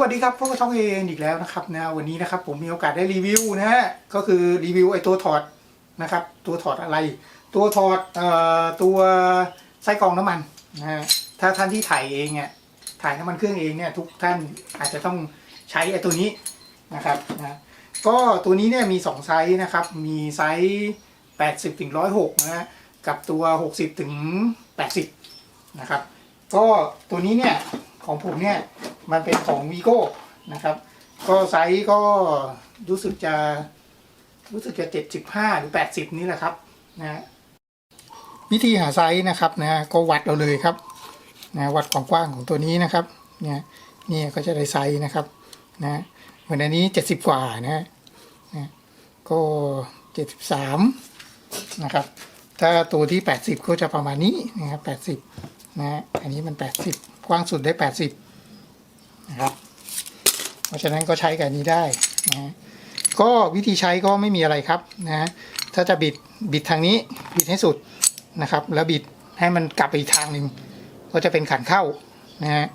วัสดีครับพวกบช่องเองอีกแล้วนะครับนะวันนี้นะครับผมมีโอกาสได้รีวิวนะฮะก็คือรีวิวไอ้ตัวถอดนะครับ ตัวถอดอะไร ตัวถอดเอ่อตัวไส้กรองน้ำมันนะฮะถ้าท่านที่ถ่ายเองเนี่ยถ่ายน้ำมันเครื่องเองเนี่ยทุกท่านอาจจะต้องใช้ไอ้ตัวนี้นะครับนะก็ตัวนี้เนี่ยมี 2 ไซส์นะครับ มีไซส์ 80ถึง106นะฮะกับตัว 60ถึง80นะครับก็ตัวนี้เนี่ยของผมเนี่ย มันเป็นของวีโก้นะครับ ก็ไซส์ก็รู้สึกจะรู้สึกจะ75หรือ80นี่แหละครับนะฮะวิธีหาไซส์นะครับนะก็วัดเราเลยครับนะวัดความกว้างของตัวนี้นะครับเนี่ยนี่ก็จะได้ไซส์นะครับนะเหมือนอันนี้70กว่านะนะก็73นะครับถ้าตัวที่ 80 ก็จะประมาณนี้นะครับ80นะฮะอันนี้มัน 80 กว้างสุดได้ 80 นะครับ เพราะฉะนั้นก็ใช้กับนี้ได้นะฮะก็วิธีใช้ก็ไม่มีอะไรครับนะฮะถ้าจะบิดบิดทางนี้บิดให้สุดนะครับ แล้วบิดให้มันกลับไปอีกทางหนึ่งก็จะเป็นขันเข้านะฮะ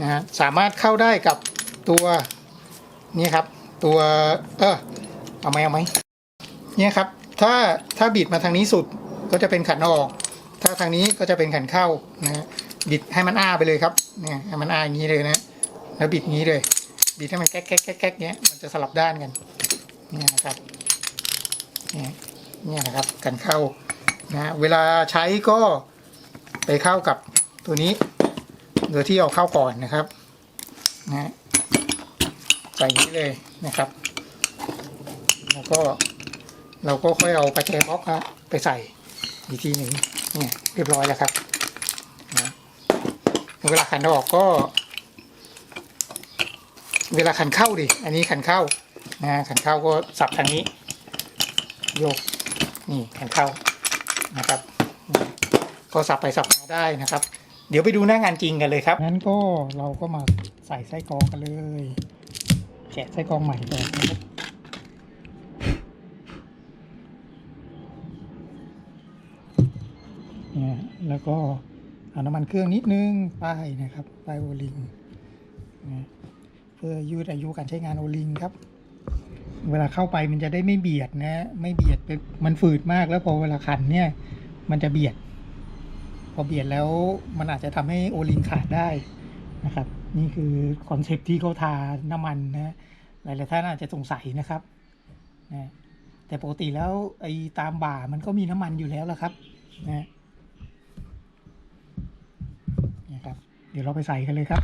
นะฮะสามารถเข้าได้กับตัวนี่ครับ ตัวเออเอาไหมเอาไหมเนี่ยครับถ้าถ้าบิดมาทางนี้สุดก็จะเป็นขันออก ถ้าทางนี้ก็จะเป็นขันเข้านะ บิดให้มันอ้าไปเลยครับเนี่ยให้มันอ้าอย่างนี้เลยนะ แล้วบิดงี้เลย บิดให้มันแก๊กแก๊กแก๊กแก๊กเนี้ยมันจะสลับด้านกันเนี่ยนะครับเนี่ยเนี่ยนะครับกันเข้านะเวลาใช้ก็ไปเข้ากับตัวนี้โดยที่เอาเข้าก่อนนะครับนะใส่อย่างนี้เลยนะครับ แล้วก็เราก็ค่อยเอาปลาแจบล็อกฮะไปใส่อีกทีหนึ่งเนี่ยเรียบร้อยแล้วครับ เวลาขันออกก็ เวลาขันเข้าดิ อันนี้ขันเข้านะขันเข้าก็สับทางนี้ โยก นี่ขันเข้านะครับ ก็สับไปสับมาได้นะครับ เดี๋ยวไปดูหน้างานจริงกันเลยครับ งั้นก็เราก็มาใส่ไส้กรองกันเลยแกะไส้กรองใหม่ก่อนนะครับเนี่ยแล้วก็ เอาน้ำมันเครื่องนิดนึงป้ายนะครับป้ายโอลิงนะเพื่อยืดอายุการใช้งานโอลิงครับ เวลาเข้าไปมันจะได้ไม่เบียดนะไม่เบียดเป็นมันฝืดมากแล้วพอเวลาขันเนี่ย มันจะเบียด พอเบียดแล้วมันอาจจะทำให้โอลิงขาดได้นะครับ นี่คือคอนเซปที่เขาทาน้ำมันนะหลายๆท่านอาจจะสงสัยนะครับนะแต่ปกติแล้วไอ้ตามบ่ามันก็มีน้ำมันอยู่แล้วละครับนะ นะครับ เดี๋ยวเราไปใส่กันเลยครับ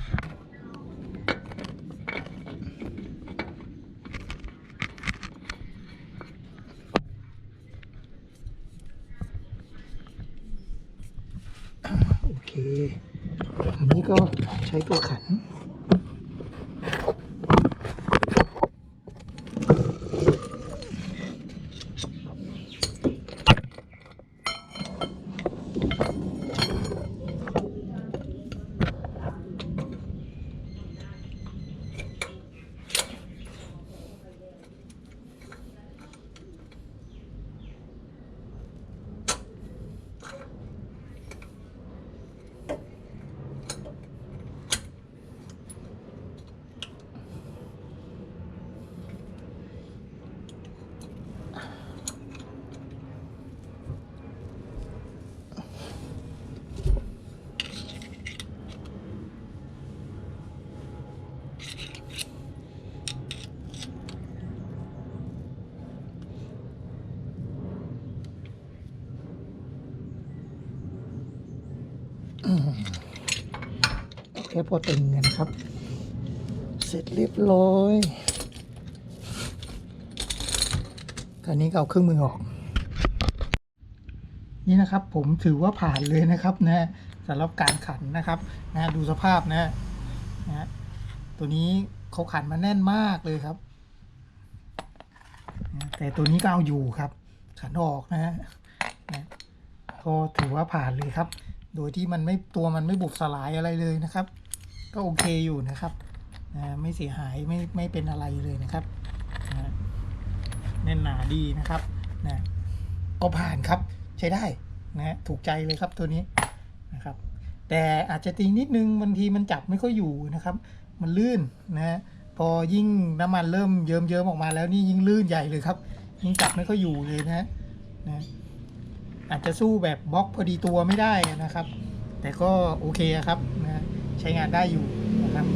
โอเคอันนี้ก็ใช้ตัวขัน แค่พอตึงกันครับ เสร็จเรียบร้อยคราวนี้ก็เอาเครื่องมือออก นี่นะครับผมถือว่าผ่านเลยนะครับนะสำหรับการขันนะครับนะดูสภาพนะนะตัวนี้เขาขันมาแน่นมากเลยครับ แต่ตัวนี้ก็เอาอยู่ครับ ขันออกนะฮนะก็ถือว่าผ่านเลยครับ โดยที่มันไม่ตัวมันไม่บุบสลายอะไรเลยนะครับ ก็โอเคอยู่นะครับนะไม่เสียหายไม่ไม่เป็นอะไรเลยนะครับนะแน่นหนาดีนะครับนะก็ผ่านครับใช้ได้นะถูกใจเลยครับตัวนี้นะครับ แต่อาจจะติงนิดนึงบางทีมันจับไม่ค่อยอยู่นะครับ มันลื่นนะพอยิ่งน้ำมันเริ่มเยิ้มๆออกมาแล้วนี่ยิ่งลื่นใหญ่เลยครับ ยิ่งจับไม่ค่อยอยู่เลยนะนะ อาจจะสู้แบบบล็อกพอดีตัวไม่ได้นะครับ แต่ก็โอเคครับนะใช้งานได้อยู่นะครับ